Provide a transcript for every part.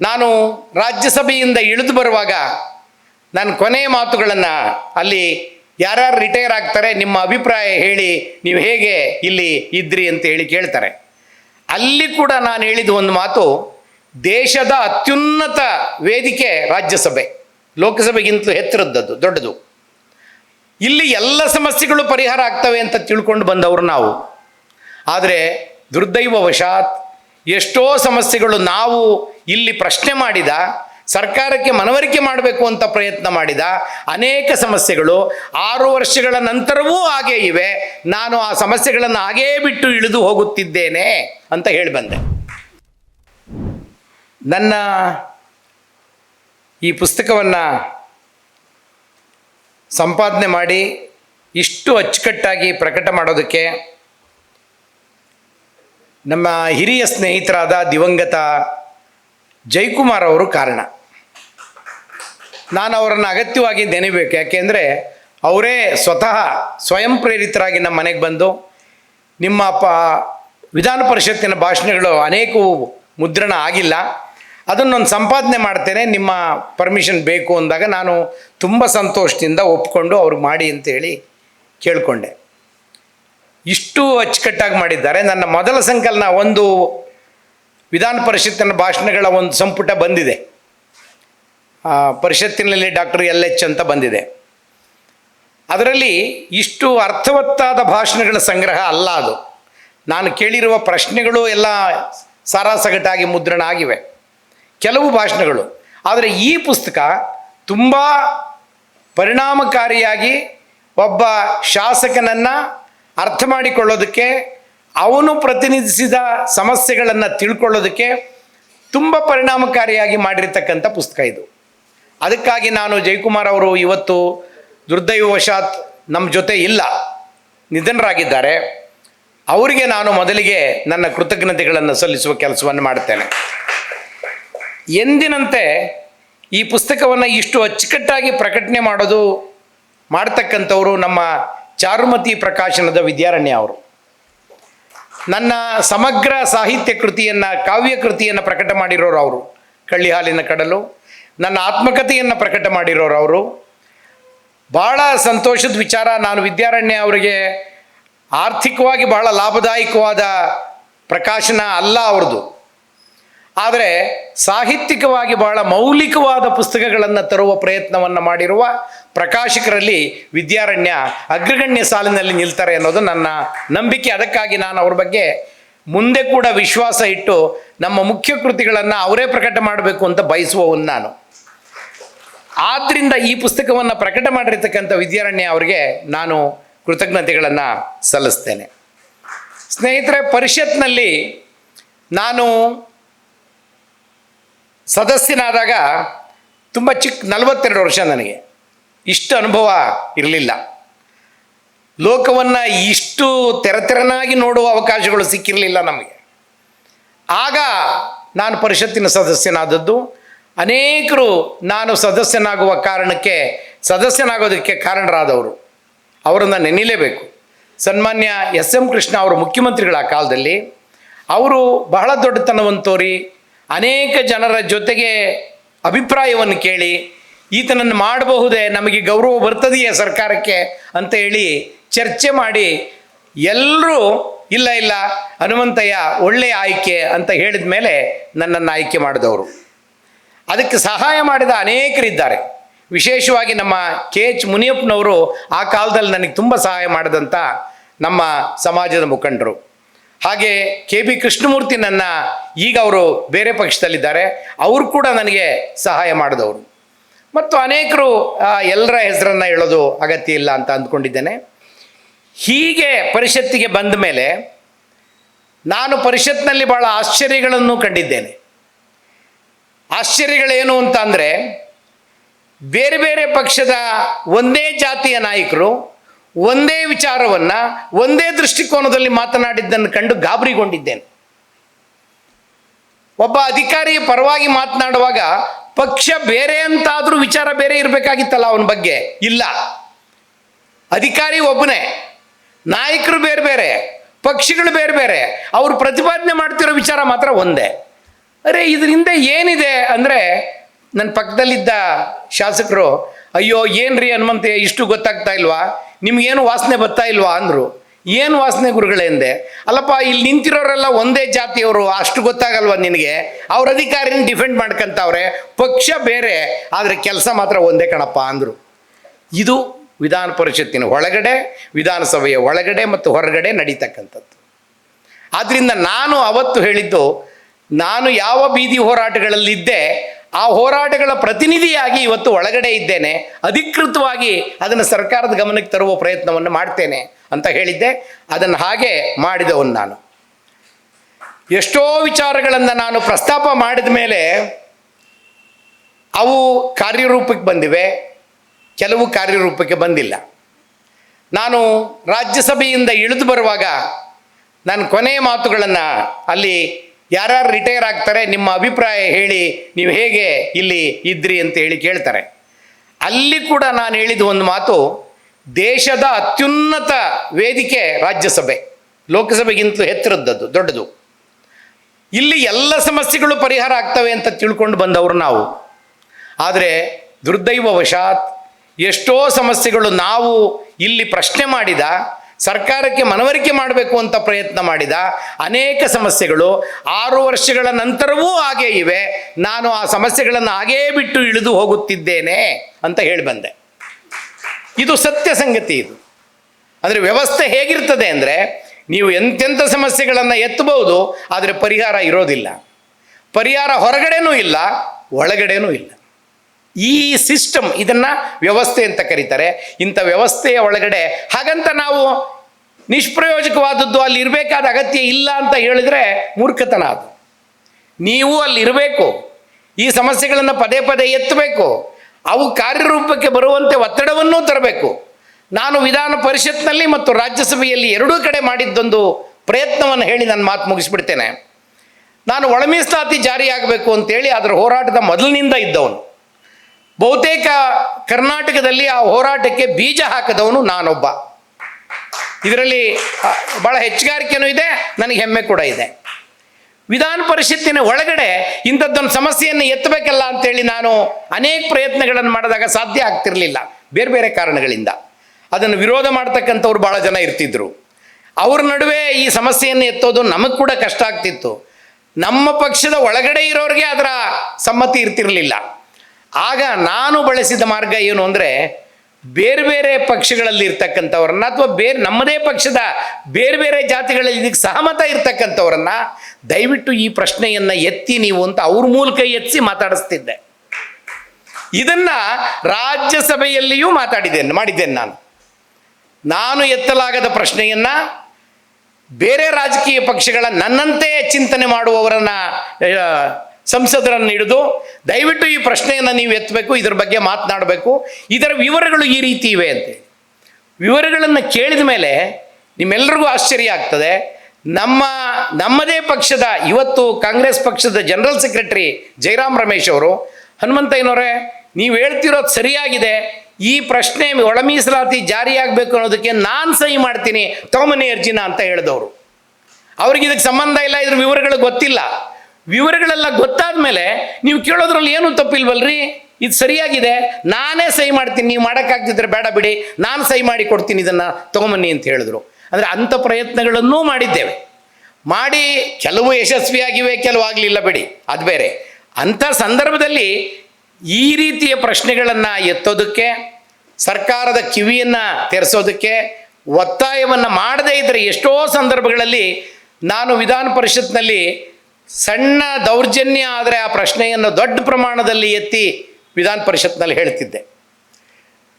ನಾನು ರಾಜ್ಯಸಭೆಯಿಂದ ಇಳಿದು ಬರುವಾಗ ನಾನು ಕೊನೆಯ ಮಾತುಗಳನ್ನು ಅಲ್ಲಿ ಯಾರ್ಯಾರು ರಿಟೈರ್ ಆಗ್ತಾರೆ ನಿಮ್ಮ ಅಭಿಪ್ರಾಯ ಹೇಳಿ ನೀವು ಹೇಗೆ ಇಲ್ಲಿ ಇದ್ರಿ ಅಂತ ಹೇಳಿ ಕೇಳ್ತಾರೆ. ಅಲ್ಲಿ ಕೂಡ ನಾನು ಹೇಳಿದ ಒಂದು ಮಾತು ದೇಶದ ಅತ್ಯುನ್ನತ ವೇದಿಕೆ ರಾಜ್ಯಸಭೆ. ಲೋಕಸಭೆಗಿಂತಲೂ ಎತ್ತರದ್ದದ್ದು, ದೊಡ್ಡದು. ಇಲ್ಲಿ ಎಲ್ಲ ಸಮಸ್ಯೆಗಳು ಪರಿಹಾರ ಆಗ್ತವೆ ಅಂತ ತಿಳ್ಕೊಂಡು ಬಂದವರು ನಾವು. ಆದರೆ ದುರ್ದೈವವಶಾತ್ ಎಷ್ಟೋ ಸಮಸ್ಯೆಗಳು ನಾವು ಇಲ್ಲಿ ಪ್ರಶ್ನೆ ಮಾಡಿದ, ಸರ್ಕಾರಕ್ಕೆ ಮನವರಿಕೆ ಮಾಡಬೇಕು ಅಂತ ಪ್ರಯತ್ನ ಮಾಡಿದ ಅನೇಕ ಸಮಸ್ಯೆಗಳು ಆರು ವರ್ಷಗಳ ನಂತರವೂ ಹಾಗೇ ಇವೆ. ನಾನು ಆ ಸಮಸ್ಯೆಗಳನ್ನು ಹಾಗೇ ಬಿಟ್ಟು ಇಳಿದು ಹೋಗುತ್ತಿದ್ದೇನೆ ಅಂತ ಹೇಳಿ ಬಂದೆ. ನನ್ನ ಈ ಪುಸ್ತಕವನ್ನು ಸಂಪಾದನೆ ಮಾಡಿ ಇಷ್ಟು ಅಚ್ಚುಕಟ್ಟಾಗಿ ಪ್ರಕಟ ಮಾಡೋದಕ್ಕೆ ನಮ್ಮ ಹಿರಿಯ ಸ್ನೇಹಿತರಾದ ದಿವಂಗತ ಜಯಕುಮಾರ್ ಅವರು ಕಾರಣ. ನಾನು ಅವರನ್ನು ಅಗತ್ಯವಾಗಿ ನೆನೆಬೇಕು ಯಾಕೆಂದರೆ ಅವರೇ ಸ್ವತಃ ಸ್ವಯಂ ಪ್ರೇರಿತರಾಗಿ ನಮ್ಮ ಮನೆಗೆ ಬಂದು ನಿಮ್ಮ ಪ ವಿಧಾನ ಪರಿಷತ್ತಿನ ಭಾಷಣಗಳು ಅನೇಕವು ಮುದ್ರಣ ಆಗಿಲ್ಲ. ಅದನ್ನೊಂದು ಸಂಪಾದನೆ ಮಾಡ್ತೇನೆ, ನಿಮ್ಮ ಪರ್ಮಿಷನ್ ಬೇಕು ಅಂದಾಗ ನಾನು ತುಂಬ ಸಂತೋಷದಿಂದ ಒಪ್ಕೊಂಡು ಅವ್ರಿಗೆ ಮಾಡಿ ಅಂತ ಹೇಳಿ ಕೇಳಿಕೊಂಡೆ. ಇಷ್ಟು ಅಚ್ಚುಕಟ್ಟಾಗಿ ಮಾಡಿದ್ದಾರೆ. ನನ್ನ ಮೊದಲ ಸಂಕಲನ ಒಂದು ವಿಧಾನ ಪರಿಷತ್ತಿನ ಭಾಷಣಗಳ ಒಂದು ಸಂಪುಟ ಬಂದಿದೆ. ಪರಿಷತ್ತಿನಲ್ಲಿ ಡಾಕ್ಟರ್ ಎಲ್ ಎಚ್ ಅಂತ ಬಂದಿದೆ. ಅದರಲ್ಲಿ ಇಷ್ಟು ಅರ್ಥವತ್ತಾದ ಭಾಷಣಗಳ ಸಂಗ್ರಹ ಅಲ್ಲ ಅದು. ನಾನು ಕೇಳಿರುವ ಪ್ರಶ್ನೆಗಳು ಎಲ್ಲ ಸಾರಾಸಗಟಾಗಿ ಮುದ್ರಣ ಆಗಿವೆ ಕೆಲವು ಭಾಷಣಗಳು. ಆದರೆ ಈ ಪುಸ್ತಕ ತುಂಬ ಪರಿಣಾಮಕಾರಿಯಾಗಿ ಒಬ್ಬ ಶಾಸಕನನ್ನು ಅರ್ಥ ಮಾಡಿಕೊಳ್ಳೋದಕ್ಕೆ ಅವನು ಪ್ರತಿನಿಧಿಸಿದ ಸಮಸ್ಯೆಗಳನ್ನು ತಿಳ್ಕೊಳ್ಳೋದಕ್ಕೆ ತುಂಬ ಪರಿಣಾಮಕಾರಿಯಾಗಿ ಮಾಡಿರ್ತಕ್ಕಂಥ ಪುಸ್ತಕ ಇದು. ಅದಕ್ಕಾಗಿ ನಾನು ಜಯಕುಮಾರ್ ಅವರು ಇವತ್ತು ದುರ್ದೈವವಶಾತ್ ನಮ್ಮ ಜೊತೆ ಇಲ್ಲ. ನಿಧನರಾಗಿದ್ದಾರೆ. ಅವರಿಗೆ ನಾನು ಮೊದಲಿಗೆ ನನ್ನ ಕೃತಜ್ಞತೆಗಳನ್ನು ಸಲ್ಲಿಸುವ ಕೆಲಸವನ್ನು ಮಾಡುತ್ತೇನೆ ಎಂದಿನಂತೆ ಈ ಪುಸ್ತಕವನ್ನು ಇಷ್ಟು ಅಚ್ಚುಕಟ್ಟಾಗಿ ಪ್ರಕಟಣೆ ಮಾಡೋದು ಮಾಡ್ತಕ್ಕಂಥವರು ನಮ್ಮ ಚಾರುಮತಿ ಪ್ರಕಾಶನದ ವಿದ್ಯಾರಣ್ಯ ಅವರು. ನನ್ನ ಸಮಗ್ರ ಸಾಹಿತ್ಯ ಕೃತಿಯನ್ನು, ಕಾವ್ಯ ಕೃತಿಯನ್ನು ಪ್ರಕಟ ಮಾಡಿರೋರು ಅವರು. ಕಳ್ಳಿಹಾಲಿನ ಕಡಲು, ನನ್ನ ಆತ್ಮಕಥೆಯನ್ನು ಪ್ರಕಟ ಮಾಡಿರೋರು ಅವರು. ಭಾಳ ಸಂತೋಷದ ವಿಚಾರ, ನಾನು ವಿದ್ಯಾರಣ್ಯ ಅವರಿಗೆ ಆರ್ಥಿಕವಾಗಿ ಬಹಳ ಲಾಭದಾಯಕವಾದ ಪ್ರಕಾಶನ ಅಲ್ಲ ಅವ್ರದ್ದು. ಆದರೆ ಸಾಹಿತ್ಯಿಕವಾಗಿ ಬಹಳ ಮೌಲಿಕವಾದ ಪುಸ್ತಕಗಳನ್ನು ತರುವ ಪ್ರಯತ್ನವನ್ನು ಮಾಡಿರುವ ಪ್ರಕಾಶಕರಲ್ಲಿ ವಿದ್ಯಾರಣ್ಯ ಅಗ್ರಗಣ್ಯ ಸಾಲಿನಲ್ಲಿ ನಿಲ್ತಾರೆ ಅನ್ನೋದು ನನ್ನ ನಂಬಿಕೆ. ಅದಕ್ಕಾಗಿ ನಾನು ಅವ್ರ ಬಗ್ಗೆ ಮುಂದೆ ಕೂಡ ವಿಶ್ವಾಸ ಇಟ್ಟು ನಮ್ಮ ಮುಖ್ಯ ಕೃತಿಗಳನ್ನು ಅವರೇ ಪ್ರಕಟ ಮಾಡಬೇಕು ಅಂತ ಬಯಸುವವನು ನಾನು. ಆದ್ದರಿಂದ ಈ ಪುಸ್ತಕವನ್ನು ಪ್ರಕಟ ಮಾಡಿರ್ತಕ್ಕಂಥ ವಿದ್ಯಾರಣ್ಯ ಅವರಿಗೆ ನಾನು ಕೃತಜ್ಞತೆಗಳನ್ನು ಸಲ್ಲಿಸ್ತೇನೆ. ಸ್ನೇಹಿತರೆ, ಪರಿಷತ್ನಲ್ಲಿ ನಾನು ಸದಸ್ಯನಾದಾಗ ತುಂಬ ಚಿಕ್ಕ ನಲವತ್ತೆರಡು ವರ್ಷ ನನಗೆ. ಇಷ್ಟು ಅನುಭವ ಇರಲಿಲ್ಲ. ಲೋಕವನ್ನು ಇಷ್ಟು ತೆರತೆರನಾಗಿ ನೋಡುವ ಅವಕಾಶಗಳು ಸಿಕ್ಕಿರಲಿಲ್ಲ ನಮಗೆ. ಆಗ ನಾನು ಪರಿಷತ್ತಿನ ಸದಸ್ಯನಾದದ್ದು. ಅನೇಕರು ನಾನು ಸದಸ್ಯನಾಗುವ ಕಾರಣಕ್ಕೆ ಸದಸ್ಯನಾಗೋದಕ್ಕೆ ಕಾರಣರಾದವರು. ಅವರನ್ನು ನೆನೀಲೇಬೇಕು. ಸನ್ಮಾನ್ಯ ಎಸ್ ಎಂ ಕೃಷ್ಣ ಅವರು ಮುಖ್ಯಮಂತ್ರಿಗಳ ಕಾಲದಲ್ಲಿ, ಅವರು ಬಹಳ ದೊಡ್ಡತನವನ್ನು ತೋರಿ ಅನೇಕ ಜನರ ಜೊತೆಗೆ ಅಭಿಪ್ರಾಯವನ್ನು ಕೇಳಿ, ಈತನನ್ನು ಮಾಡಬಹುದೇ, ನಮಗೆ ಗೌರವ ಬರ್ತದೆಯೇ ಸರ್ಕಾರಕ್ಕೆ ಅಂತ ಹೇಳಿ ಚರ್ಚೆ ಮಾಡಿ, ಎಲ್ಲರೂ ಇಲ್ಲ ಇಲ್ಲ, ಹನುಮಂತಯ್ಯ ಒಳ್ಳೆಯ ಆಯ್ಕೆ ಅಂತ ಹೇಳಿದ ಮೇಲೆ ನನ್ನನ್ನು ಆಯ್ಕೆ ಮಾಡಿದವರು. ಅದಕ್ಕೆ ಸಹಾಯ ಮಾಡಿದ ಅನೇಕರಿದ್ದಾರೆ. ವಿಶೇಷವಾಗಿ ನಮ್ಮ ಕೆ ಎಚ್ ಮುನಿಯಪ್ಪನವರು ಆ ಕಾಲದಲ್ಲಿ ನನಗೆ ತುಂಬ ಸಹಾಯ ಮಾಡಿದಂಥ ನಮ್ಮ ಸಮಾಜದ ಮುಖಂಡರು. ಹಾಗೆ ಕೆ ಬಿ ಕೃಷ್ಣಮೂರ್ತಿ ನನ್ನ ಈಗ ಅವರು ಬೇರೆ ಪಕ್ಷದಲ್ಲಿದ್ದಾರೆ. ಅವರು ಕೂಡ ನನಗೆ ಸಹಾಯ ಮಾಡಿದವರು. ಮತ್ತು ಅನೇಕರು ಎಲ್ಲರ ಹೆಸರನ್ನು ಹೇಳೋದು ಅಗತ್ಯ ಇಲ್ಲ ಅಂತ ಅಂದ್ಕೊಂಡಿದ್ದೇನೆ. ಹೀಗೆ ಪರಿಷತ್ತಿಗೆ ಬಂದ ಮೇಲೆ ನಾನು ಪರಿಷತ್ನಲ್ಲಿ ಭಾಳ ಆಶ್ಚರ್ಯಗಳನ್ನು ಕಂಡಿದ್ದೇನೆ. ಆಶ್ಚರ್ಯಗಳೇನು ಅಂತ ಅಂದರೆ, ಬೇರೆ ಬೇರೆ ಪಕ್ಷದ ಒಂದೇ ಜಾತಿಯ ನಾಯಕರು ಒಂದೇ ವಿಚಾರವನ್ನ, ಒಂದೇ ದೃಷ್ಟಿಕೋನದಲ್ಲಿ ಮಾತನಾಡಿದ್ದನ್ನು ಕಂಡು ಗಾಬರಿಗೊಂಡಿದ್ದೇನೆ. ಒಬ್ಬ ಅಧಿಕಾರಿಯ ಪರವಾಗಿ ಮಾತನಾಡುವಾಗ ಪಕ್ಷ ಬೇರೆ ಅಂತಾದರೂ ವಿಚಾರ ಬೇರೆ ಇರಬೇಕಾಗಿತ್ತಲ್ಲ ಅವನ ಬಗ್ಗೆ? ಇಲ್ಲ. ಅಧಿಕಾರಿ ಒಬ್ಬನೇ, ನಾಯಕರು ಬೇರೆ ಬೇರೆ, ಪಕ್ಷಿಗಳು ಬೇರೆ ಬೇರೆ, ಅವರು ಪ್ರತಿಪಾದನೆ ಮಾಡ್ತಿರೋ ವಿಚಾರ ಮಾತ್ರ ಒಂದೇ. ಅರೆ ಇದರಿಂದ ಏನಿದೆ ಅಂದರೆ, ನನ್ನ ಪಕ್ಕದಲ್ಲಿದ್ದ ಶಾಸಕರು ಅಯ್ಯೋ, ಏನ್ರಿ ಹನುಮಂತೆ ಇಷ್ಟು ಗೊತ್ತಾಗ್ತಾ ಇಲ್ವಾ? ನಿಮ್ಗೇನು ವಾಸನೆ ಬರ್ತಾ ಇಲ್ವಾ ಅಂದರು. ಏನು ವಾಸನೆ ಗುರುಗಳೇ ಎಂದೆ ಅಲ್ಲಪ್ಪ, ಇಲ್ಲಿ ನಿಂತಿರೋರೆಲ್ಲ ಒಂದೇ ಜಾತಿಯವರು, ಅಷ್ಟು ಗೊತ್ತಾಗಲ್ವ ನಿನಗೆ? ಅವ್ರ ಅಧಿಕಾರಿನ ಡಿಫೆಂಡ್ ಮಾಡ್ಕೊಂತವ್ರೆ, ಪಕ್ಷ ಬೇರೆ, ಆದರೆ ಕೆಲಸ ಮಾತ್ರ ಒಂದೇ ಕಣಪ್ಪ ಅಂದರು. ಇದು ವಿಧಾನ ಪರಿಷತ್ತಿನ ಒಳಗಡೆ, ವಿಧಾನಸಭೆಯ ಒಳಗಡೆ ಮತ್ತು ಹೊರಗಡೆ ನಡೀತಕ್ಕಂಥದ್ದು. ಆದ್ದರಿಂದ ನಾನು ಅವತ್ತು ಹೇಳಿದ್ದು, ನಾನು ಯಾವ ಬೀದಿ ಹೋರಾಟಗಳಲ್ಲಿದ್ದೆ ಆ ಹೋರಾಟಗಳ ಪ್ರತಿನಿಧಿಯಾಗಿ ಇವತ್ತು ಒಳಗಡೆ ಇದ್ದೇನೆ. ಅಧಿಕೃತವಾಗಿ ಅದನ್ನು ಸರ್ಕಾರದ ಗಮನಕ್ಕೆ ತರುವ ಪ್ರಯತ್ನವನ್ನು ಮಾಡ್ತೇನೆ ಅಂತ ಹೇಳಿದ್ದೆ. ಅದನ್ನು ಹಾಗೆ ಮಾಡಿದವನು ನಾನು. ಎಷ್ಟೋ ವಿಚಾರಗಳನ್ನು ನಾನು ಪ್ರಸ್ತಾಪ ಮಾಡಿದ ಮೇಲೆ ಅವು ಕಾರ್ಯರೂಪಕ್ಕೆ ಬಂದಿವೆ. ಕೆಲವು ಕಾರ್ಯರೂಪಕ್ಕೆ ಬಂದಿಲ್ಲ. ನಾನು ರಾಜ್ಯಸಭೆಯಿಂದ ಇಳಿದು ಬರುವಾಗ ನಾನು ಕೊನೆಯ ಮಾತುಗಳನ್ನು ಅಲ್ಲಿ ಯಾರ್ಯಾರು ರಿಟೈರ್ ಆಗ್ತಾರೆ, ನಿಮ್ಮ ಅಭಿಪ್ರಾಯ ಹೇಳಿ, ನೀವು ಹೇಗೆ ಇಲ್ಲಿ ಇದ್ರಿ ಅಂತ ಹೇಳಿ ಕೇಳ್ತಾರೆ. ಅಲ್ಲಿ ಕೂಡ ನಾನು ಹೇಳಿದ ಒಂದು ಮಾತು, ದೇಶದ ಅತ್ಯುನ್ನತ ವೇದಿಕೆ ರಾಜ್ಯಸಭೆ. ಲೋಕಸಭೆಗಿಂತಲೂ ಎತ್ತರದ್ದದ್ದು, ದೊಡ್ಡದು. ಇಲ್ಲಿ ಎಲ್ಲ ಸಮಸ್ಯೆಗಳು ಪರಿಹಾರ ಆಗ್ತವೆ ಅಂತ ತಿಳ್ಕೊಂಡು ಬಂದವರು ನಾವು. ಆದರೆ ದುರ್ದೈವವಶಾತ್ ಎಷ್ಟೋ ಸಮಸ್ಯೆಗಳು ನಾವು ಇಲ್ಲಿ ಪ್ರಶ್ನೆ ಮಾಡಿದ ಸರ್ಕಾರಕ್ಕೆ ಮನವರಿಕೆ ಮಾಡಬೇಕು ಅಂತ ಪ್ರಯತ್ನ ಮಾಡಿದ ಅನೇಕ ಸಮಸ್ಯೆಗಳು ಆರು ವರ್ಷಗಳ ನಂತರವೂ ಹಾಗೇ ಇವೆ. ನಾನು ಆ ಸಮಸ್ಯೆಗಳನ್ನು ಹಾಗೇ ಬಿಟ್ಟು ಇಳಿದು ಹೋಗುತ್ತಿದ್ದೇನೆ ಅಂತ ಹೇಳಿ ಬಂದೆ. ಇದು ಸತ್ಯ ಸಂಗತಿ ಇದು. ಅಂದರೆ ವ್ಯವಸ್ಥೆ ಹೇಗಿರ್ತದೆ ಅಂದರೆ ನೀವು ಎಂತೆಂಥ ಸಮಸ್ಯೆಗಳನ್ನು ಎತ್ತಬಹುದು, ಆದರೆ ಪರಿಹಾರ ಇರೋದಿಲ್ಲ. ಪರಿಹಾರ ಹೊರಗಡೆನೂ ಇಲ್ಲ, ಒಳಗಡೆನೂ ಇಲ್ಲ. ಈ ಸಿಸ್ಟಮ್ ಇದನ್ನು ವ್ಯವಸ್ಥೆ ಅಂತ ಕರೀತಾರೆ. ಇಂಥ ವ್ಯವಸ್ಥೆಯ ಒಳಗಡೆ ಹಾಗಂತ ನಾವು ನಿಷ್ಪ್ರಯೋಜಕವಾದದ್ದು ಅಲ್ಲಿ ಇರಬೇಕಾದ ಅಗತ್ಯ ಇಲ್ಲ ಅಂತ ಹೇಳಿದರೆ ಮೂರ್ಖತನ ಅದು. ನೀವು ಅಲ್ಲಿ ಇರಬೇಕು, ಈ ಸಮಸ್ಯೆಗಳನ್ನು ಪದೇ ಪದೇ ಎತ್ತಬೇಕು, ಅವು ಕಾರ್ಯರೂಪಕ್ಕೆ ಬರುವಂತೆ ಒತ್ತಡವನ್ನೂ ತರಬೇಕು. ನಾನು ವಿಧಾನ ಪರಿಷತ್ನಲ್ಲಿ ಮತ್ತು ರಾಜ್ಯಸಭೆಯಲ್ಲಿ ಎರಡೂ ಕಡೆ ಮಾಡಿದ್ದೊಂದು ಪ್ರಯತ್ನವನ್ನು ಹೇಳಿ ನನ್ನ ಮಾತು ಮುಗಿಸ್ಬಿಡ್ತೇನೆ. ನಾನು ಒಳ ಜಾರಿಯಾಗಬೇಕು ಅಂತೇಳಿ ಅದರ ಹೋರಾಟದ ಮೊದಲಿನಿಂದ ಇದ್ದವನು. ಬಹುತೇಕ ಕರ್ನಾಟಕದಲ್ಲಿ ಆ ಹೋರಾಟಕ್ಕೆ ಬೀಜ ಹಾಕದವನು ನಾನೊಬ್ಬ. ಇದರಲ್ಲಿ ಬಹಳ ಹೆಚ್ಚುಗಾರಿಕೆನೂ ಇದೆ, ನನಗೆ ಹೆಮ್ಮೆ ಕೂಡ ಇದೆ. ವಿಧಾನ ಪರಿಷತ್ತಿನ ಒಳಗಡೆ ಇಂಥದ್ದೊಂದು ಸಮಸ್ಯೆಯನ್ನು ಎತ್ತಬೇಕಲ್ಲ ಅಂತೇಳಿ ನಾನು ಅನೇಕ ಪ್ರಯತ್ನಗಳನ್ನು ಮಾಡಿದಾಗ ಸಾಧ್ಯ ಆಗ್ತಿರಲಿಲ್ಲ, ಬೇರೆ ಬೇರೆ ಕಾರಣಗಳಿಂದ. ಅದನ್ನು ವಿರೋಧ ಮಾಡ್ತಕ್ಕಂಥವ್ರು ಭಾಳ ಜನ ಇರ್ತಿದ್ರು. ಅವ್ರ ನಡುವೆ ಈ ಸಮಸ್ಯೆಯನ್ನು ಎತ್ತೋದು ನಮಗೆ ಕೂಡ ಕಷ್ಟ ಆಗ್ತಿತ್ತು. ನಮ್ಮ ಪಕ್ಷದ ಒಳಗಡೆ ಇರೋರಿಗೆ ಅದರ ಸಮ್ಮತಿ ಇರ್ತಿರಲಿಲ್ಲ. ಆಗ ನಾನು ಬಳಸಿದ ಮಾರ್ಗ ಏನು ಅಂದರೆ ಬೇರೆ ಬೇರೆ ಪಕ್ಷಗಳಲ್ಲಿ ಇರ್ತಕ್ಕಂಥವ್ರನ್ನ ಅಥವಾ ಬೇರೆ ನಮ್ಮದೇ ಪಕ್ಷದ ಬೇರೆ ಬೇರೆ ಜಾತಿಗಳಲ್ಲಿ ಇದಕ್ಕೆ ಸಹಮತ ಇರ್ತಕ್ಕಂಥವ್ರನ್ನ ದಯವಿಟ್ಟು ಈ ಪ್ರಶ್ನೆಯನ್ನು ಎತ್ತಿ ನೀವು ಅಂತ ಅವ್ರ ಮೂಲಕ ಎತ್ತಿ ಮಾತಾಡಿಸ್ತಿದ್ದೆ. ಇದನ್ನ ರಾಜ್ಯಸಭೆಯಲ್ಲಿಯೂ ಮಾತಾಡಿದ್ದೇನೆ, ಮಾಡಿದ್ದೇನೆ ನಾನು. ನಾನು ಎತ್ತಲಾಗದ ಪ್ರಶ್ನೆಯನ್ನ ಬೇರೆ ರಾಜಕೀಯ ಪಕ್ಷಗಳ ನನ್ನಂತೆ ಚಿಂತನೆ ಮಾಡುವವರನ್ನ ಸಂಸದರನ್ನು ಹಿಡಿದು ದಯವಿಟ್ಟು ಈ ಪ್ರಶ್ನೆಯನ್ನು ನೀವು ಎತ್ತಬೇಕು, ಇದರ ಬಗ್ಗೆ ಮಾತನಾಡಬೇಕು. ಇದರ ವಿವರಗಳು ಈ ರೀತಿ ಇವೆ ಅಂತ. ವಿವರಗಳನ್ನು ಕೇಳಿದ ಮೇಲೆ ನಿಮ್ಮೆಲ್ಲರಿಗೂ ಆಶ್ಚರ್ಯ ಆಗ್ತದೆ. ನಮ್ಮ, ನಮ್ಮದೇ ಪಕ್ಷದ, ಇವತ್ತು ಕಾಂಗ್ರೆಸ್ ಪಕ್ಷದ ಜನರಲ್ ಸೆಕ್ರೆಟರಿ ಜಯರಾಮ್ ರಮೇಶ್ ಅವರು ಹನುಮಂತಯ್ಯನವರೇ ನೀವು ಹೇಳ್ತಿರೋದು ಸರಿಯಾಗಿದೆ. ಈ ಪ್ರಶ್ನೆ ಒಳ ಮೀಸಲಾತಿ ಜಾರಿಯಾಗಬೇಕು ಅನ್ನೋದಕ್ಕೆ ನಾನು ಸಹಿ ಮಾಡ್ತೀನಿ, ತೋಮನೆ ಅರ್ಜಿನ ಅಂತ ಹೇಳಿದವರು. ಅವ್ರಿಗೆ ಇದಕ್ಕೆ ಸಂಬಂಧ ಇಲ್ಲ, ಇದ್ರ ವಿವರಗಳು ಗೊತ್ತಿಲ್ಲ. ವಿವರಗಳೆಲ್ಲ ಗೊತ್ತಾದ ಮೇಲೆ ನೀವು ಕೇಳೋದ್ರಲ್ಲಿ ಏನೂ ತಪ್ಪಿಲ್ವಲ್ರಿ? ಇದು ಸರಿಯಾಗಿದೆ. ನಾನೇ ಸಹಿ ಮಾಡ್ತೀನಿ. ನೀವು ಮಾಡೋಕ್ಕಾಗ್ತಿದ್ರೆ ಬೇಡ ಬಿಡಿ. ನಾನು ಸಹಿ ಮಾಡಿ ಕೊಡ್ತೀನಿ ಇದನ್ನು. ತೊಗೊಂಬನ್ನಿ ಅಂತ ಹೇಳಿದ್ರು. ಅಂದರೆ ಅಂಥ ಪ್ರಯತ್ನಗಳನ್ನೂ ಮಾಡಿದ್ದೇವೆ. ಮಾಡಿ ಕೆಲವು ಯಶಸ್ವಿಯಾಗಿವೆ, ಕೆಲವು ಆಗಲಿಲ್ಲ ಬಿಡಿ. ಅದು ಬೇರೆ. ಅಂಥ ಸಂದರ್ಭದಲ್ಲಿ ಈ ರೀತಿಯ ಪ್ರಶ್ನೆಗಳನ್ನು ಎತ್ತೋದಕ್ಕೆ, ಸರ್ಕಾರದ ಕಿವಿಯನ್ನು ತೆರೆಸೋದಕ್ಕೆ, ಒತ್ತಾಯವನ್ನು ಮಾಡದೇ ಇದ್ದರೆ ಎಷ್ಟೋ ಸಂದರ್ಭಗಳಲ್ಲಿ ನಾನು ವಿಧಾನ ಪರಿಷತ್ನಲ್ಲಿ ಸಣ್ಣ ದೌರ್ಜನ್ಯ ಆದರೆ ಆ ಪ್ರಶ್ನೆಯನ್ನು ದೊಡ್ಡ ಪ್ರಮಾಣದಲ್ಲಿ ಎತ್ತಿ ವಿಧಾನ ಪರಿಷತ್ನಲ್ಲಿ ಹೇಳ್ತಿದ್ದೆ.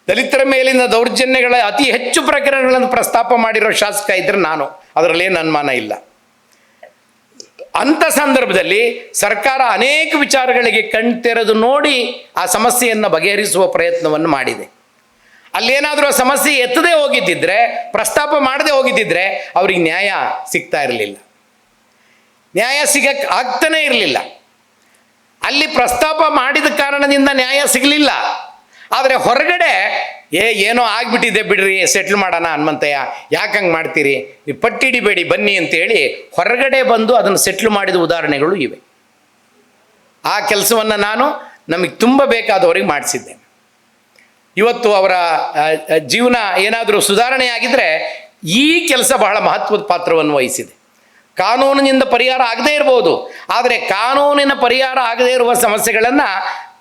ದಲಿತರ ಮೇಲಿನ ದೌರ್ಜನ್ಯಗಳ ಅತಿ ಹೆಚ್ಚು ಪ್ರಕರಣಗಳನ್ನು ಪ್ರಸ್ತಾಪ ಮಾಡಿರೋ ಶಾಸಕ ಇದ್ದರೆ ನಾನು ಅದರಲ್ಲೇನು ಅನುಮಾನ ಇಲ್ಲ. ಅಂಥ ಸಂದರ್ಭದಲ್ಲಿ ಸರ್ಕಾರ ಅನೇಕ ವಿಚಾರಗಳಿಗೆ ಕಣ್ತೆರೆದು ನೋಡಿ ಆ ಸಮಸ್ಯೆಯನ್ನು ಬಗೆಹರಿಸುವ ಪ್ರಯತ್ನವನ್ನು ಮಾಡಿದೆ. ಅಲ್ಲೇನಾದರೂ ಆ ಸಮಸ್ಯೆ ಎತ್ತದೇ ಹೋಗಿದ್ದಿದ್ರೆ, ಪ್ರಸ್ತಾಪ ಮಾಡದೆ ಹೋಗಿದ್ದಿದ್ರೆ, ಅವ್ರಿಗೆ ನ್ಯಾಯ ಸಿಗ್ತಾ ಇರಲಿಲ್ಲ. ನ್ಯಾಯ ಸಿಗಕ್ಕೆ ಆಗ್ತಾನೇ ಇರಲಿಲ್ಲ. ಅಲ್ಲಿ ಪ್ರಸ್ತಾಪ ಮಾಡಿದ ಕಾರಣದಿಂದ ನ್ಯಾಯ ಸಿಗಲಿಲ್ಲ. ಆದರೆ ಹೊರಗಡೆ, ಏ, ಏನೋ ಆಗಿಬಿಟ್ಟಿದೆ ಬಿಡ್ರಿ ಸೆಟ್ಲ್ ಮಾಡೋಣ ಹನುಮಂತಯ್ಯ, ಯಾಕೆ ಹಂಗೆ ಮಾಡ್ತೀರಿ? ನೀವು ಪಟ್ಟಿಡಿಬೇಡಿ ಬನ್ನಿ ಅಂತೇಳಿ ಹೊರಗಡೆ ಬಂದು ಅದನ್ನು ಸೆಟ್ಲ್ ಮಾಡಿದ ಉದಾಹರಣೆಗಳು ಇವೆ. ಆ ಕೆಲಸವನ್ನು ನಾನು ನಮಗೆ ತುಂಬ ಬೇಕಾದವರಿಗೆ ಮಾಡಿಸಿದ್ದೇನೆ ಇವತ್ತು ಅವರ ಜೀವನ ಏನಾದರೂ ಸುಧಾರಣೆ ಆಗಿದ್ದರೆ ಈ ಕೆಲಸ ಬಹಳ ಮಹತ್ವದ ಪಾತ್ರವನ್ನು ವಹಿಸಿದೆ. ಕಾನೂನಿನಿಂದ ಪರಿಹಾರ ಆಗದೇ ಇರಬಹುದು ಆದರೆ ಕಾನೂನಿನ ಪರಿಹಾರ ಆಗದೇ ಇರುವ ಸಮಸ್ಯೆಗಳನ್ನು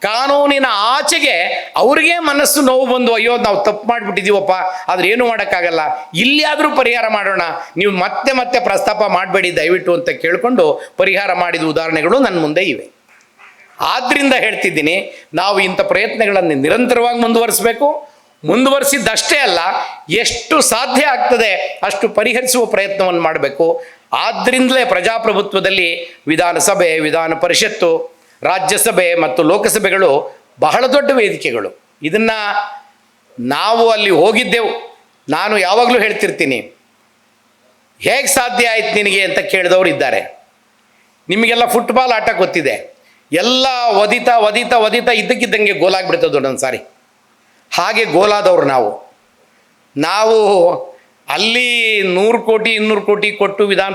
ಕಾನೂನಿನ ಆಚೆಗೆ ಅವ್ರಿಗೆ ಮನಸ್ಸು ನೋವು ಬಂದು ಅಯ್ಯೋ ನಾವು ತಪ್ಪು ಮಾಡಿಬಿಟ್ಟಿದ್ದೀವಪ್ಪ, ಆದ್ರೆ ಏನು ಮಾಡೋಕ್ಕಾಗಲ್ಲ. ಇಲ್ಲಿಯಾದರೂ ಪರಿಹಾರ ಮಾಡೋಣ. ನೀವು ಮತ್ತೆ ಮತ್ತೆ ಪ್ರಸ್ತಾಪ ಮಾಡಬೇಡಿ ದಯವಿಟ್ಟು ಅಂತ ಕೇಳಿಕೊಂಡು ಪರಿಹಾರ ಮಾಡಿದ ಉದಾಹರಣೆಗಳು ನನ್ನ ಮುಂದೆ ಇವೆ. ಆದ್ದರಿಂದ ಹೇಳ್ತಿದ್ದೀನಿ, ನಾವು ಇಂಥ ಪ್ರಯತ್ನಗಳನ್ನು ನಿರಂತರವಾಗಿ ಮುಂದುವರಿಸಬೇಕು. ಮುಂದುವರಿಸಿದ್ದಷ್ಟೇ ಅಲ್ಲ, ಎಷ್ಟು ಸಾಧ್ಯ ಆಗ್ತದೆ ಅಷ್ಟು ಪರಿಹರಿಸುವ ಪ್ರಯತ್ನವನ್ನು ಮಾಡಬೇಕು. ಆದ್ದರಿಂದಲೇ ಪ್ರಜಾಪ್ರಭುತ್ವದಲ್ಲಿ ವಿಧಾನಸಭೆ, ವಿಧಾನ ಪರಿಷತ್ತು, ರಾಜ್ಯಸಭೆ ಮತ್ತು ಲೋಕಸಭೆಗಳು ಬಹಳ ದೊಡ್ಡ ವೇದಿಕೆಗಳು. ಇದನ್ನು ನಾವು ಅಲ್ಲಿ ಹೋಗಿದ್ದೆವು. ನಾನು ಯಾವಾಗಲೂ ಹೇಳ್ತಿರ್ತೀನಿ, ಹೇಗೆ ಸಾಧ್ಯ ಆಯ್ತು ನಿನಗೆ ಅಂತ ಕೇಳಿದವರು ಇದ್ದಾರೆ. ನಿಮಗೆಲ್ಲ ಫುಟ್ಬಾಲ್ ಆಟ ಗೊತ್ತಿದೆ. ಎಲ್ಲ ಒದಿತಾ ಒದಿತಾ ಒದಿತಾ ಇದ್ದಕ್ಕಿದ್ದಂಗೆ ಗೋಲಾಗ್ಬಿಡ್ತದೆ ಒಂದೊಂದು ಸಾರಿ ಹಾಗೆ ಗೋಲಾದವ್ರು ನಾವು. ನಾವು ಅಲ್ಲಿ ನೂರು ಕೋಟಿ, ಇನ್ನೂರು ಕೋಟಿ ಕೊಟ್ಟು ವಿಧಾನ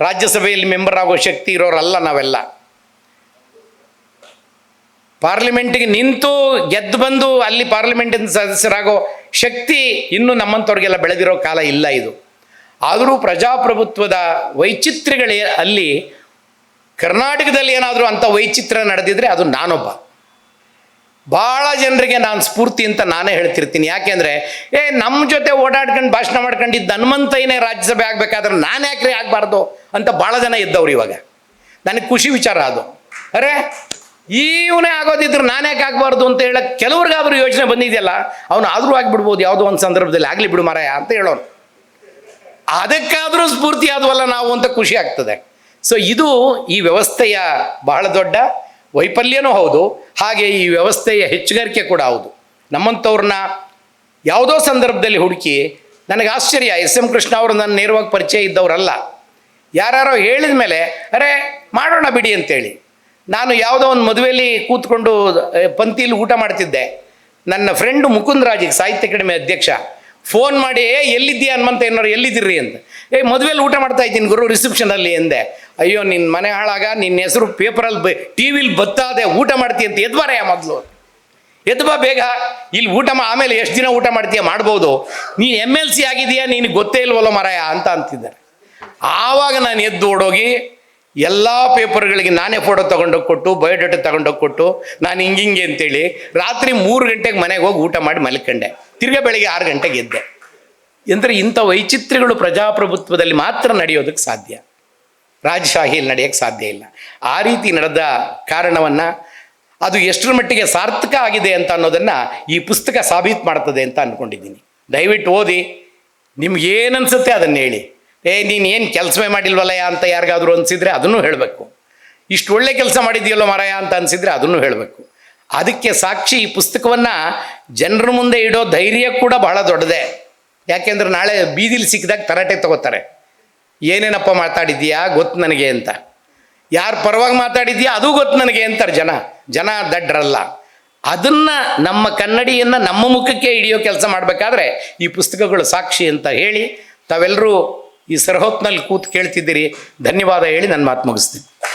ರಾಜ್ಯಸಭೆಯಲ್ಲಿ ಮೆಂಬರ್ ಆಗೋ ಶಕ್ತಿ ಇರೋರಲ್ಲ ನಾವೆಲ್ಲ. ಪಾರ್ಲಿಮೆಂಟಿಗೆ ನಿಂತು ಗೆದ್ದು ಬಂದು ಅಲ್ಲಿ ಪಾರ್ಲಿಮೆಂಟಿನ ಸದಸ್ಯರಾಗೋ ಶಕ್ತಿ ಇನ್ನೂ ನಮ್ಮಂಥವ್ರಿಗೆಲ್ಲ ಬೆಳೆದಿರೋ ಕಾಲ ಇಲ್ಲ ಇದು. ಆದರೂ ಪ್ರಜಾಪ್ರಭುತ್ವದ ವೈಚಿತ್ರ್ಯಗಳೇ ಅಲ್ಲಿ ಕರ್ನಾಟಕದಲ್ಲಿ ಏನಾದರೂ ಅಂಥ ವೈಚಿತ್ರ್ಯ ನಡೆದಿದ್ರೆ ಅದು ನಾನೊಬ್ಬ. ಭಾಳ ಜನರಿಗೆ ನಾನು ಸ್ಫೂರ್ತಿ ಅಂತ ನಾನೇ ಹೇಳ್ತಿರ್ತೀನಿ. ಯಾಕೆಂದರೆ ಏ ನಮ್ಮ ಜೊತೆ ಓಡಾಡ್ಕೊಂಡು ಭಾಷಣ ಮಾಡ್ಕೊಂಡಿದ್ದ ಹನುಮಂತಯ್ಯನೇ ರಾಜ್ಯಸಭೆ ಆಗಬೇಕಾದ್ರೆ ನಾನು ಯಾಕ್ರಿ ಆಗಬಾರ್ದು ಅಂತ ಭಾಳ ಜನ ಇದ್ದವ್ರು ಇವಾಗ. ನನಗೆ ಖುಷಿ ವಿಚಾರ ಅದು. ಅರೆ ಇವನೇ ಆಗೋದಿದ್ರು ನಾನು ಯಾಕೆ ಆಗಬಾರ್ದು ಅಂತ ಹೇಳಕ್ಕೆ ಕೆಲವ್ರಿಗಾದ್ರೂ ಯೋಚನೆ ಬಂದಿದೆಯಲ್ಲ, ಅವನು ಆದರೂ ಆಗಿಬಿಡ್ಬೋದು, ಯಾವುದೋ ಒಂದು ಸಂದರ್ಭದಲ್ಲಿ ಆಗಲಿ ಬಿಡು ಮಾರಾಯ ಅಂತ ಹೇಳೋನು. ಅದಕ್ಕಾದರೂ ಸ್ಫೂರ್ತಿ ಆದವಲ್ಲ ನಾವು ಅಂತ ಖುಷಿ ಆಗ್ತದೆ. ಸೊ ಇದು ಈ ವ್ಯವಸ್ಥೆಯ ಬಹಳ ದೊಡ್ಡ ವೈಫಲ್ಯನೂ ಹೌದು, ಹಾಗೆ ಈ ವ್ಯವಸ್ಥೆಯ ಹೆಚ್ಚುಗಾರಿಕೆ ಕೂಡ ಹೌದು. ನಮ್ಮಂಥವ್ರನ್ನ ಯಾವುದೋ ಸಂದರ್ಭದಲ್ಲಿ ಹುಡುಕಿ ನನಗೆ ಆಶ್ಚರ್ಯ, ಎಸ್ ಎಂ ಕೃಷ್ಣ ಅವರು ನನ್ನ ನೇರವಾಗಿ ಪರಿಚಯ ಇದ್ದವರಲ್ಲ. ಯಾರ್ಯಾರೋ ಹೇಳಿದ ಮೇಲೆ, ಅರೆ, ಮಾಡೋಣ ಬಿಡಿ ಅಂತೇಳಿ. ನಾನು ಯಾವುದೋ ಒಂದು ಮದುವೆಯಲ್ಲಿ ಕೂತ್ಕೊಂಡು ಪಂಕ್ತಿಯಲ್ಲಿ ಊಟ ಮಾಡ್ತಿದ್ದೆ. ನನ್ನ ಫ್ರೆಂಡು ಮುಕುಂದ್ ರಾಜಿಗೆ ಸಾಹಿತ್ಯ ಅಕಾಡೆಮಿ ಅಧ್ಯಕ್ಷ ಫೋನ್ ಮಾಡಿ ಎಲ್ಲಿದ್ದೀಯ ಹನುಮಂತ? ಏನಾರು ಎಲ್ಲಿದ್ದೀರಿ? ಅಂತ. ಏ ಮದುವೆಯಲ್ಲಿ ಊಟ ಮಾಡ್ತಾ ಇದ್ದೀನಿ ಗುರು ರಿಸೆಪ್ಷನಲ್ಲಿ ಎಂದೆ. ಅಯ್ಯೋ ನಿನ್ನ ಮನೆ ಹಾಳಾಗ ನಿನ್ನ ಹೆಸರು ಪೇಪರಲ್ಲಿ ಬ ಟಿ ವಿಲಿ ಬತ್ತಾದೆ, ಊಟ ಮಾಡ್ತೀಯ ಅಂತ ಎದ್ಬಾರಯ್ಯ ಮೊದಲು. ಎದ್ದು ಬಾ ಬೇಗ, ಇಲ್ಲಿ ಊಟ ಮಾ, ಆಮೇಲೆ ಎಷ್ಟು ದಿನ ಊಟ ಮಾಡ್ತೀಯ? ಮಾಡ್ಬೋದು. ನೀನು ಎಂ ಎಲ್ ಸಿ ಆಗಿದೆಯಾ ನಿನಗೆ ಗೊತ್ತೇ ಇಲ್ವಲ್ಲ ಮರಾಯ? ಅಂತ ಅಂತಿದ್ದಾರೆ. ಆವಾಗ ನಾನು ಎದ್ದು ಓಡೋಗಿ, ಎಲ್ಲ ಪೇಪರ್ಗಳಿಗೆ ನಾನೇ ಫೋಟೋ ತೊಗೊಂಡೋಗಿ ಕೊಟ್ಟು ಬಯೋಡೇಟಾ ತೊಗೊಂಡೋಗಿ ಕೊಟ್ಟು, ನಾನು ಹಿಂಗಿಂಗೆ ಅಂತೇಳಿ, ರಾತ್ರಿ ಮೂರು ಗಂಟೆಗೆ ಮನೆಗೆ ಹೋಗಿ ಊಟ ಮಾಡಿ ಮಲ್ಕೊಂಡೆ. ತಿರ್ಗಾ ಬೆಳಗ್ಗೆ ಆರು ಗಂಟೆಗೆ ಎದ್ದೆ. ಎಂದರೆ ಇಂಥ ವೈಚಿತ್ರ್ಯಗಳು ಪ್ರಜಾಪ್ರಭುತ್ವದಲ್ಲಿ ಮಾತ್ರ ನಡೆಯೋದಕ್ಕೆ ಸಾಧ್ಯ. ರಾಜಶಾಹಿಯಲ್ಲಿ ನಡೆಯೋಕ್ಕೆ ಸಾಧ್ಯ ಇಲ್ಲ. ಆ ರೀತಿ ನಡೆದ ಕಾರಣವನ್ನು ಅದು ಎಷ್ಟರ ಮಟ್ಟಿಗೆ ಸಾರ್ಥಕ ಆಗಿದೆ ಅಂತ ಅನ್ನೋದನ್ನು ಈ ಪುಸ್ತಕ ಸಾಬೀತು ಮಾಡ್ತದೆ ಅಂತ ಅಂದ್ಕೊಂಡಿದ್ದೀನಿ ದಯವಿಟ್ಟು ಓದಿ, ನಿಮ್ಗೆ ಏನು ಅನ್ಸುತ್ತೆ ಅದನ್ನು ಹೇಳಿ. ಏ, ನೀನು ಏನು ಕೆಲಸವೇ ಮಾಡಿಲ್ವಲ್ಲಯ್ಯ ಅಂತ ಯಾರಿಗಾದರೂ ಅನಿಸಿದರೆ ಅದನ್ನು ಹೇಳಬೇಕು. ಇಷ್ಟು ಒಳ್ಳೆ ಕೆಲಸ ಮಾಡಿದೆಯಲ್ಲೋ ಮಾರಾಯ ಅಂತ ಅನಿಸಿದರೆ ಅದನ್ನು ಹೇಳಬೇಕು. ಅದಕ್ಕೆ ಸಾಕ್ಷಿ ಈ ಪುಸ್ತಕವನ್ನು ಜನರ ಮುಂದೆ ಇಡೋ ಧೈರ್ಯ ಕೂಡ ಬಹಳ ದೊಡ್ಡದೆ. ಯಾಕೆಂದ್ರೆ ನಾಳೆ ಬೀದಿಲಿ ಸಿಕ್ಕಿದಾಗ ತರಾಟೆ ತಗೋತಾರೆ. ಏನೇನಪ್ಪ ಮಾತಾಡಿದ್ಯಾ ಗೊತ್ತು ನನಗೆ ಅಂತ. ಯಾರು ಪರವಾಗಿ ಮಾತಾಡಿದ್ಯಾ ಅದು ಗೊತ್ತು ನನಗೆ ಅಂತಾರೆ ಜನ. ಜನ ದಡ್ಡರಲ್ಲ ಅದನ್ನ ನಮ್ಮ ಕನ್ನಡಿಯನ್ನು ನಮ್ಮ ಮುಖಕ್ಕೆ ಹಿಡಿಯೋ ಕೆಲಸ ಮಾಡಬೇಕಾದ್ರೆ ಈ ಪುಸ್ತಕಗಳು ಸಾಕ್ಷಿ ಅಂತ ಹೇಳಿ ತಾವೆಲ್ಲರೂ ಈ ಸರಹೊತ್ನಲ್ಲಿ ಕೂತು ಕೇಳ್ತಿದ್ದೀರಿ. ಧನ್ಯವಾದ ಹೇಳಿ ನನ್ನ ಮಾತು ಮುಗಿಸ್ತೀನಿ.